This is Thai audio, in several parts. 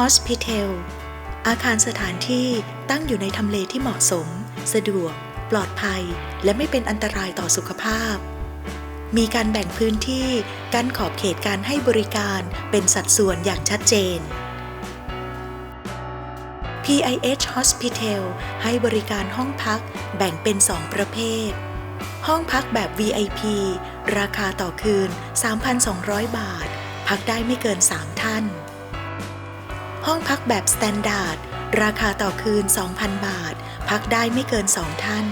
Hospital อาคารสถานที่ตั้งอยู่ในทำเลที่เหมาะสม สะดวก ปลอดภัย และไม่เป็นอันตรายต่อสุขภาพ มีการแบ่งพื้นที่กั้นขอบเขตการให้บริการเป็นสัดส่วนอย่างชัดเจน PIH Hospital ให้บริการห้องพักแบ่งเป็น 2 ประเภท ห้องพักแบบ VIP ราคาต่อคืน 3,200 บาท พักได้ไม่เกิน 3 ท่าน ห้องพักแบบ Standard ราคาต่อคืน 2,000 บาท พักได้ไม่เกิน 2 ท่าน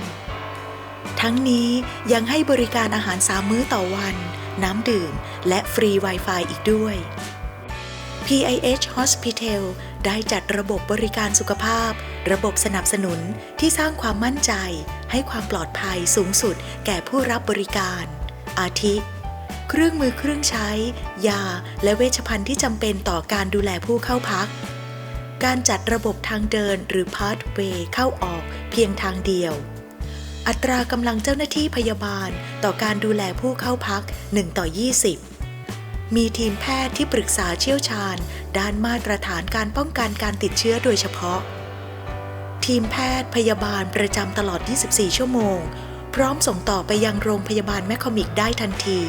ทั้งนี้ยังให้บริการอาหาร3มื้อต่อวัน น้ำดื่ม และฟรี Wi-Fi อีกด้วย PIH Hospital ได้จัดระบบบริการสุขภาพ ระบบสนับสนุนที่สร้างความมั่นใจ ให้ความปลอดภัยสูงสุดแก่ผู้รับบริการ อาทิ เครื่องมือเครื่องใช้ ยา และเวชภัณฑ์ที่จำเป็นต่อการดูแลผู้เข้าพัก การจัดระบบทางเดินหรือ pathway เข้าออกเพียงทางเดียว อัตรากำลังเจ้าหน้าที่พยาบาลต่อการดูแลผู้เข้าพัก 1 ต่อ 20 มีทีมแพทย์ที่ปรึกษาเชี่ยวชาญ ด้านมาตรฐานการป้องกันการติดเชื้อโดยเฉพาะ ทีมแพทย์พยาบาลประจำตลอด 24 ชั่วโมง พร้อมส่งต่อไปยังโรงพยาบาลแมคคอมิกได้ทันที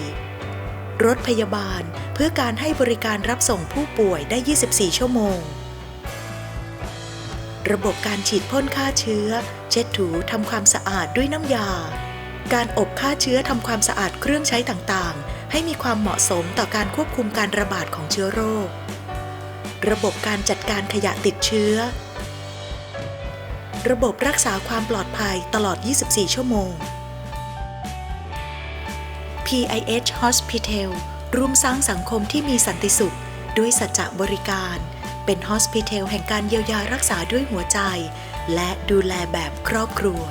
รถพยาบาล เพื่อการให้บริการรับส่งผู้ป่วยได้ 24 ชั่วโมง ระบบการฉีดพ่นฆ่าเชื้อ เช็ดถูทำความสะอาดด้วยน้ำยา การอบฆ่าเชื้อทำความสะอาดเครื่องใช้ต่างๆ ให้มีความเหมาะสมต่อการควบคุมการระบาดของเชื้อโรค ระบบการจัดการขยะติดเชื้อ ระบบรักษาความปลอดภัยตลอด 24 ชั่วโมง PIH Hospital ร่วมสร้างสังคมที่มีสันติสุข ด้วยสัจจะบริการ เป็นฮอสพิเทลแห่งการเยียวยารักษาด้วยหัวใจ และดูแลแบบครอบครัว